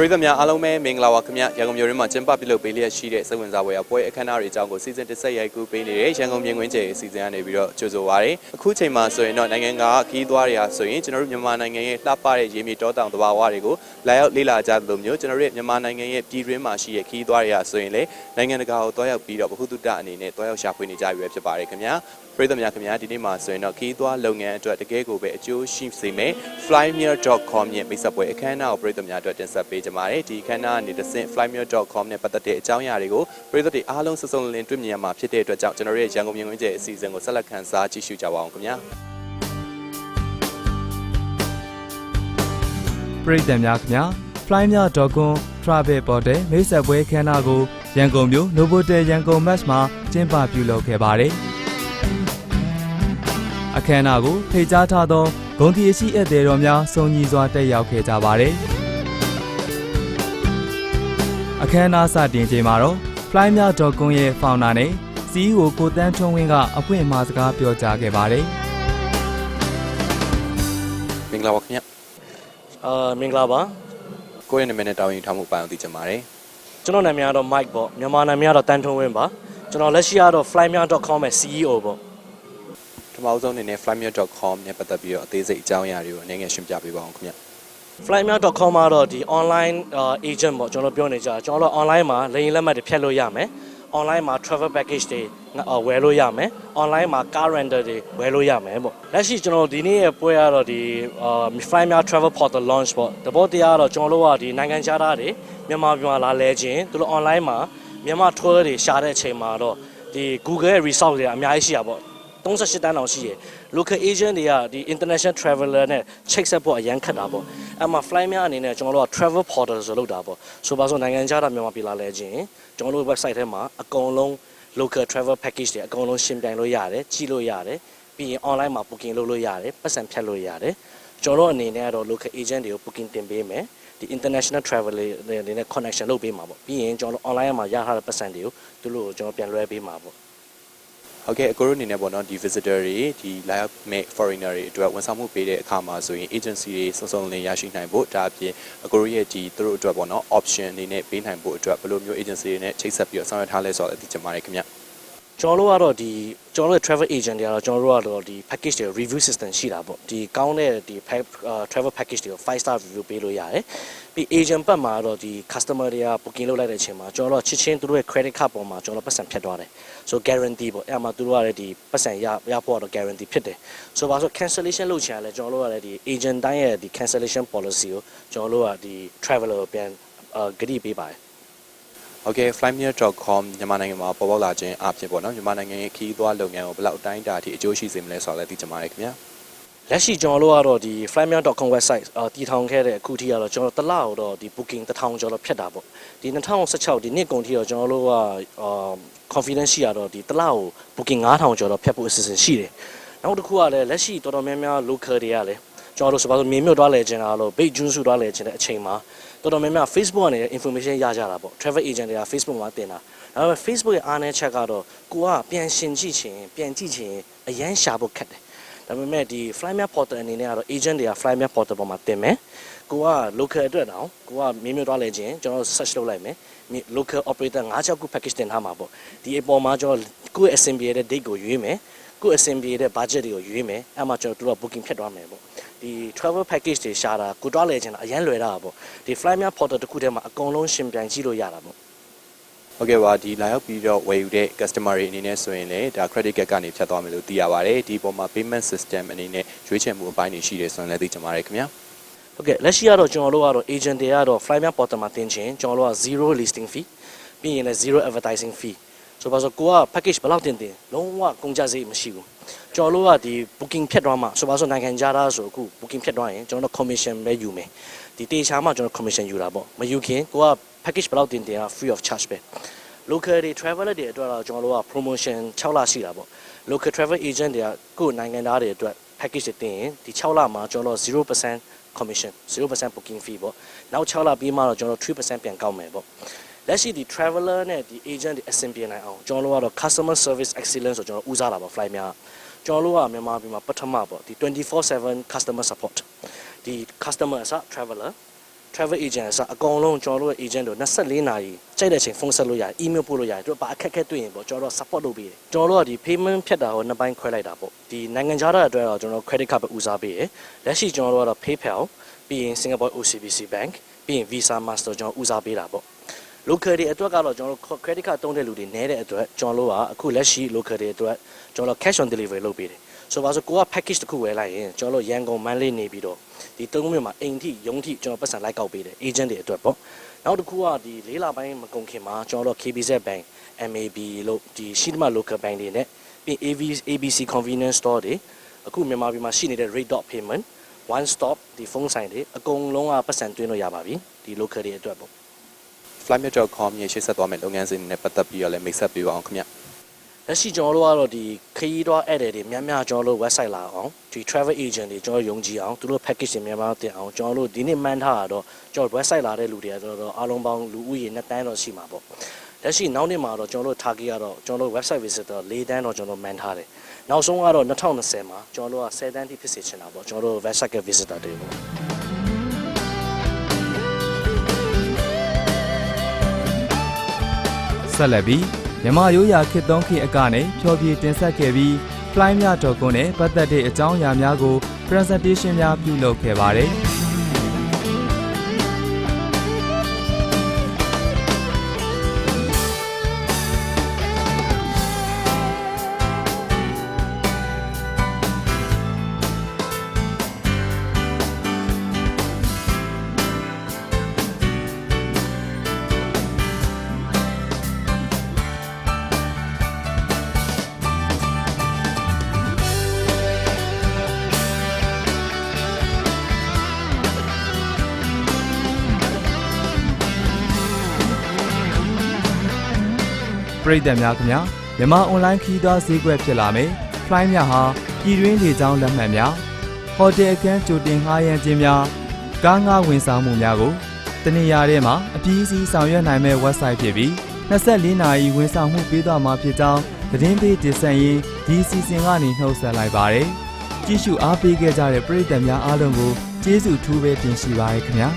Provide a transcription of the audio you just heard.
ပရိသတ်များအားလုံးပဲမင်္ဂလာပါခင်ဗျရန်ကုန်မြို့ရင်းမှာကျင်းပပြုလုပ်ပေးလျက်ရှိတဲ့စိတ်ဝင်စားပွဲရပွဲအခမ်းအနားတွေအကြောင်းကိုစီစဉ်တစ်ဆက်ရိုက်ကူးပေးနေတဲ့ရန်ကုန်မြင်ကွင်းကျယ်အစီအစဉ်ကနေပြီးတော့ကြိုဆိုပါရစေအခုချိန်မှာဆိုရင်တော့နိုင်ငံကခီးသွားတွေဟာဆိုရင်ကျွန်တော်တို့မြန်မာနိုင်ငံရဲ့လှပတဲ့ရေမြေတောတောင်သဘာဝတွေကိုလာရောက်လေ့လာကြသလိုမျိုးကျွန်တော်တို့ရဲ့မြန်မာနိုင်ငံရဲ့ပြည်တွင်းမှာရှိတဲ့ခီးသွားတွေဟာဆိုရင်လေနိုင်ငံတကာကိုတွားရောက်ပြီးတော့ဗဟုသုတအနေနဲ့တွားရောက်ရှာဖွေနေကြပြီပဲဖြစ်ပါတယ်ခင်ဗျာ ပရိသတ်များခင်ဗျာဒီနေ့မှာဆိုရင်တော့ခီးသွားလုပ်ငန်းအတွက်တကယ်ကိုပဲအကျိုးရှိစေမယ် flymere.com ရဲ့မိတ်ဆက်ပွဲအခမ်းအနားကိုပရိသတ်များအတွက်တင်ဆက်ပေးကြပါတယ်ဒီအခမ်းအနားအနေနဲ့ flymere.com နဲ့ပတ်သက်တဲ့အကြောင်းအရာတွေကိုပရိသတ်တွေအားလုံးစုံစုံလင်လင်တွေ့မြင်ရမှာဖြစ်တဲ့အတွက်ကြောင့်ကျွန်တော်တို့ရဲ့ရန်ကုန်မြင်ကွင်းကျဲအစီအစဉ်ကိုဆက်လက်ခန်းစားကြည့်ရှုကြပါအောင်ခင်ဗျာပရိသတ်များခင်ဗျာ fly.com travel portal မိတ်ဆက်ပွဲခမ်းနားကိုရန်ကုန်မြို့ Novotel ရန်ကုန် Max မှာကျင်းပပြုလုပ်ခဲ့ပါတယ်။ အခမ်းအနားကိုဖိတ်ကြားထားသောဂုံတီအရှိဧည့်သည်တော်များစုံညီစွာတက်ရောက်ခဲ့ကြပါတယ်။အခမ်းအနားစတင်ချိန်မှာတော့ fly.com ရဲ့ founder နဲ့ CEO ကိုတန်းထွန်းဝင်းကအဖွင့်အမှာစကားပြောကြားခဲ့ပါတယ်မင်္ဂလာပါခင်ဗျာအာမင်္ဂလာပါကိုယ့်ရဲ့နာမည်နဲ့တာဝန်ယူထားမှုပိုင်အောင်သိချင်ပါတယ်ကျွန်တော်နာမည်ကတော့ Mike ပေါ့မြန်မာနာမည်ကတော့တန်ထွန်းဝင်းပါကျွန်တော်လက်ရှိကတော့ flymia.com ရဲ့ CEO ပေါ့ပ ထမဆုံးအနေနဲ့ flymere.com နဲ့ပတ်သက်ပြီးတော့အသေးစိတ်အကြောင်းအရာတွေကိုအနေငယ်ရှင်းပြပေးပါအောင်ခင်ဗျာ flymia.com ကတော့ဒီ online uh, agent ပေါ့ကျွန်တော်ပြောနေကြတာကျွန်တော်တို့ online မှာလိင်လက်မှတ်တွေဖြတ်လို့ရမယ် online မှာ travel package တွေအော်ဝယ်လို့ရမယ် online မှာ car rental တွေဝယ်လို့ရမယ်ပေါ့လက်ရှိကျွန်တော်ဒီနေ့ရဲ့ပွဲကတော့ဒီအာ flymia travel portal launch ပေါ့တဘောတရားကတော့ကျွန်တော်တို့ကဒီနိုင်ငံခြားသားတွေမြန်မာပြည်မှာလာလဲခြင်းသူတို့ online မှာမြန်မာ tour တွေရှာတဲ့အချိန်မှာတော့ဒီ Google ရဲ့ result တွေကအများကြီးရှိတာပေါ့ 38တန်းတောင်ရှိရယ် local agent တွေကဒီ international traveler နဲ့ check ဆက်ဖို့အရန်ခက်တာပေါ့အဲ့မှာ fly များအနေနဲ့ကျွန်တော်တို့က travel portal ဆိုလုပ်တာပေါ့ဆိုပါဆိုနိုင်ငံခြားသားမြန်မာပြည်လာလဲခြင်းကျွန်တော်တို့ website ထဲမှာအကုန်လုံး local travel package တွေအကုန်လုံးရှင်းပြိုင်လို့ရတယ်ကြည့်လို့ရတယ်ပြီးရင် online မှာ booking လုပ်လို့ရတယ်ပတ်စံဖြတ်လို့ရတယ်ကျွန်တော်တို့အနေနဲ့ကတော့ local agent တွေကို booking တင်ပေးမယ်ဒီ international travel တွေအနေနဲ့ connection လုပ်ပေးမှာပေါ့ပြီးရင်ကျွန်တော်တို့ online မှာရထားတဲ့ပတ်စံတွေကိုသူတို့ကိုကျွန်တော်ပြန်လွှဲပေးမှာပေါ့ ဟုတ်ကဲ့အကိုတို့အနေနဲ့ပေါ့နော်ဒီ visitor တွေဒီလာရောက်မဲ့ foreigner တွေအတွက်ဝန်ဆောင်မှုပေးတဲ့အခါမှာဆိုရင် agency တွေစုံစုံလင်ရရှိနိုင်ဖို့ဒါအပြင်အကိုတို့ရဲ့ဒီသူတို့အတွက်ပေါ့နော် option အနေနဲ့ပေးနိုင်ဖို့အတွက်ဘယ်လိုမျိုး agency တွေနဲ့ချိတ်ဆက်ပြီးတော့ဆောင်ရွက်ထားလဲဆိုတော့သိချင်ပါတယ်ခင်ဗျ ကျွန်တော်တို့ကတော့ဒီကျွန်တော်တို့ travel agent တွေကတော့ကျွန်တော်တို့ကတော့ဒီ package တွေ review system ရှိတာပေါ့ဒီကောင်းတဲ့ဒီ pack- အာ travel package တွေကို5 star review ပေးလို့ရတယ်ပြီး agent ဘက်မှာတော့ဒီ customer တွေက booking လုပ်လိုက်တဲ့အချိန်မှာကျွန်တော်တို့ကချစ်ချင်းသူတို့ရဲ့ credit card ပေါ်မှာကျွန်တော်တို့ပတ်စံဖြတ်သွားတယ် so guarantee ပေါ့အဲ့မှာသူတို့ကလည်းဒီပတ်စံရရဖို့ကတော့ guarantee ဖြစ်တယ်ဆိုပါဆို cancellation လုပ်ချင်ရလဲကျွန်တော်တို့ကလည်းဒီ agent တိုင်းရဲ့ဒီ cancellation policy ကိုကျွန်တော်တို့ကဒီ traveler ကိုပြန်အာဂရုပေးပါတယ် ဟုတ်ကဲ့ flymere.com မြန်မာနိုင်ငံမှာပေါ်ပေါက်လာခြင်းအဖြစ်ပေါ့နော်မြန်မာနိုင်ငံရဲ့ခီးသွွားလုပ်ငန်းကိုဘယ်လောက်အတိုင်းအတာအထိအကျိုးရှိစေမလဲဆိုတော့လည်းသိချင်ပါတယ်ခင်ဗျာလက်ရှိကျွန်တော်တို့ကတော့ဒီ flymia.com website အာတည်ထောင်ခဲ့တဲ့အခုထိကတော့ကျွန်တော်တစ်လကိုတော့ဒီ booking 1000ကျော်တော့ဖြတ်တာပေါ့ဒီ2016ဒီနှစ်ကုန်ထိတော့ကျွန်တော်တို့ကအာ confidence ရှိရတော့ဒီတစ်လကို booking 9000ကျော်တော့ဖြတ်ဖို့အစီအစဉ်ရှိတယ်နောက်တစ်ခုကလည်းလက်ရှိတော်တော်များများ local တွေကလည်းကျွန်တော်တို့ဆိုပါစို့မြေမြုပ်သွားလဲခြင်းတာလို့ big june စုသွားလဲခြင်းတဲ့အချိန်မှာ တော်တော်များများ Facebook ကနေ information ရကြတာပေါ့ travel agent တွေက Facebook မှာတင်တာဒါပေမဲ့ Facebook ရဲ့အားနည်းချက်ကတော့ကိုကပြန်ရှင်ကြည့်ခြင်းပြန်ကြည့်ခြင်းအရန်ရှာဖို့ခက်တယ်ဒါပေမဲ့ဒီ Flymap portal အနေနဲ့ကတော့ agent တွေက Flymap portal ပေါ်မှာတင်မယ်ကိုက local အတွက်တောင်ကိုကမြင်းမြွသွားလဲခြင်းကျွန်တော် search လုပ်လိုက်မယ် local operator ၅6ခု package တင်ထားမှာပေါ့ဒီအပေါ်မှာကျွန်တော်ကိုယ့်အဆင်ပြေတဲ့ date ကိုရွေးမယ် ကိုယ့်အဆင်ပြေတဲ့ budget တွေကိုရွေးမယ်အဲ့မှာကျွန်တော်တို့က booking ဖြတ်သွားမယ်ပေါ့ဒီ travel package တွေရှာတာကိုတွားလဲခြင်းတာအရန်လွယ်တာပေါ့ဒီ Flymap portal တစ်ခုထဲမှာအကုန်လုံးရှင်ပြိုင်ကြည့်လို့ရတာပေါ့ဟုတ်ကဲ့ပါဒီလာရောက်ပြီးတော့ဝယ်ယူတဲ့ customer တွေအနေနဲ့ဆိုရင်လည်းဒါ credit card ကနေဖြတ်သွားမယ်လို့သိရပါတယ်ဒီပုံမှာ payment system အနေနဲ့ရွေးချယ်မှုအပိုင်းတွေရှိတယ်ဆိုရင်လည်းသိချင်ပါတယ်ခင်ဗျာဟုတ်ကဲ့လက်ရှိကတော့ကျွန်တော်တို့ကတော့ agent တွေကတော့ Flymap portal မှာတင်ခြင်းကျွန်တော်တို့က0 listing fee ပြီးရင်လည်း0 advertising fee ဆိုပါဆိုကိုက package ဘယ်လောက်တင်တင်လုံးဝကုန်ကျစရိတ်မရှိဘူးကျွန်တော်တို့ကဒီ booking ဖြတ်သွားမှာဆိုပါဆိုနိုင်ငံခြားသားဆိုအခု booking ဖြတ်သွားရင်ကျွန်တော်တို့ commission ပဲယူမယ်ဒီတေချာမှကျွန်တော် commission ယူတာပေါ့မယူခင်ကိုက package ဘယ်လောက်တင်တင်က free of charge ပဲ local တွေ traveler တွေအတွက်တော့ကျွန်တော်တို့က promotion 6လရှိတာပေါ့ local travel agent တွေကကိုယ့်နိုင်ငံသားတွေအတွက် package တွေတင်ရင်ဒီ6လမှာကျွန်တော်တို့0% commission 0% booking fee ပေါ့နောက်6လပြီးမှတော့ကျွန်တော်တို့3%ပြန်ကောက်မယ်ပေါ့ လက်ရှိဒီ traveler နဲ့ဒီ agent တွေအဆင်ပြေနိုင်အောင်ကျွန်တော်တို့ကတော့ customer service excellence ဆိုကျွန်တော်ဦးစားတာပါ fly များကျွန်တော်တို့ကမြန်မာပြည်မှာပထမပေါ့ဒီ24/7 customer support ဒီ customer အစ traveler travel agent အစအကုန်လုံးကျွန်တော်တို့ရဲ့ agent တို့24နာရီကြိုက်တဲ့အချိန်ဖုန်းဆက်လို့ရတယ် email ပို့လို့ရတယ်သူတို့ဘာအခက်အခဲတွေ့ရင်ပေါ့ကျွန်တော်တို့ support လုပ်ပေးတယ်ကျွန်တော်တို့ကဒီ payment ဖြတ်တာကိုနှစ်ပိုင်းခွဲလိုက်တာပေါ့ဒီနိုင်ငံခြားသားအတွက်တော့ကျွန်တော် credit card ပဲဦးစားပေးတယ်လက်ရှိကျွန်တော်တို့ကတော့ PayPal ပြီးရင် Singapore OCBC Bank ပြီးရင် Visa Master ကျွန်တော်ဦးစားပေးတာပေါ့ local တွေအတွက်ကတော့ကျွန်တော်တို့ credit card သုံးတဲ့လူတွေနည်းတဲ့အတွက်ကျွန်တော်တို့ကအခုလက်ရှိ local တွေအတွက်ကျွန်တော်တို့ cash on delivery လုပ်ပေးတယ်ဆိုပါဆိုကိုက package တစ်ခုဝယ်လိုက်ရင်ကျွန်တော်တို့ရန်ကုန်မန်းလေးနေပြီးတော့ဒီသုံးမြို့မှာအိမ်ထိရုံထိကျွန်တော်ပတ်စံလိုက်ကောက်ပေးတယ် agent တွေအတွက်ပေါ့နောက်တစ်ခုကဒီလေးလပိုင်းမကုန်ခင်မှာကျွန်တော်တို့ KBZ Bank MAB လို့ဒီရှိသမျှ local bank တွေနဲ့ပြီး AV ABC convenience store တွေအခုမြန်မာပြည်မှာရှိနေတဲ့ rate dot payment one stop ဒီဖုန်းဆိုင်တွေအကုန်လုံးကပတ်စံတွင်းလို့ရပါပြီဒီ local တွေအတွက်ပေါ့ flymet.com ရဲ့ရှေ့ဆက်သွားမယ့်လုပ်ငန်းစဉ်တွေနဲ့ပတ်သက်ပြီးတော့လည်းမိတ်ဆက်ပေးပါအောင်ခင်ဗျလက်ရှိကျွန်တော်တို့ကတော့ဒီခရီးသွားဧည့်သည်တွေများများကျွန်တော်တို့ website လာအောင်ဒီ travel agent တွေကျွန်တော်ယုံကြည်အောင်သူတို့ package တွေများများတင်အောင်ကျွန်တော်တို့ဒီနေ့မှန်းထားတာတော့ကျွန်တော် website လာတဲ့လူတွေကတော့အားလုံးပေါင်းလူဦးရေ2တန်းတော့ရှိမှာပေါ့လက်ရှိနောက်နေ့မှာတော့ကျွန်တော်တို့ target ကတော့ကျွန်တော်တို့ website visitor 4တန်းတော့ကျွန်တော်မှန်းထားတယ်နောက်ဆုံးကတော့2020မှာကျွန်တော်တို့က10တန်းထိဖြစ်စေချင်တာပေါ့ကျွန်တော်တို့ website visitor တွေပေါ့ ဆက်လက်ပြီးမြမရိုးရာခေတ်သုံးခေတ်အကနေဖြောပြတင်ဆက်ခဲ့ပြီး fly မြတော်ကွန်းနဲ့ပတ်သက်တဲ့အကြောင်းအရာများကို presentation များပြုလုပ်ခဲ့ပါတယ်။ ရိသတ်များခင်ဗျာမြန်မာအွန်လိုင်းခီးသွွားဈေးကွက်ဖြစ်လာမယ် Fly မြဟာပြည်တွင်းလေကြောင်းလက်မှတ်များဟိုတယ်အခန်းကြိုတင်ငှားရမ်းခြင်းများကားငှားဝန်ဆောင်မှုများကိုတနေရာထဲမှာအပြည့်အစုံဆောင်ရွက်နိုင်မဲ့ website ဖြစ်ပြီး24နာရီဝန်ဆောင်မှုပေးသွားမှာဖြစ်ကြောင်းသတင်းပေးတင်ဆက်ရင်းဒီစီစဉ်ကနေနှုတ်ဆက်လိုက်ပါတယ်ကြည့်ရှုအားပေးခဲ့ကြတဲ့ပရိသတ်များအားလုံးကိုကျေးဇူးထူးပဲတင်ရှိပါရခင်ဗျာ